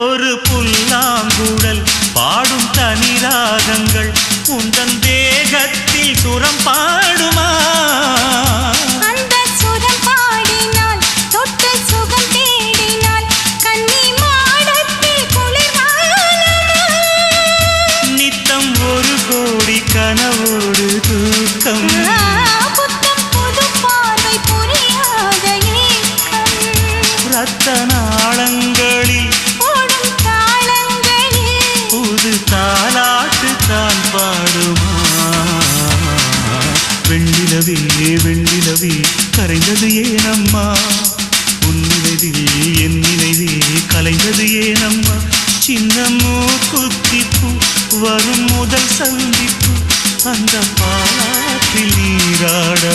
ஒரு புல்லாங்குழல் பாடும் தனி ராகங்கள் உந்தன் தேகத்தில் சுரம் பாடுமா? அந்த சுரம் வெண்ணிலவே வெண்ணிலவே கரைந்தது ஏனம்மா உன் நினைவில் என் நினைவே கலைந்தது ஏனம்மா சின்னமோ குத்திப்பு வரும் முதல் சந்திப்பு. அந்த பாலாற்றில் நீராட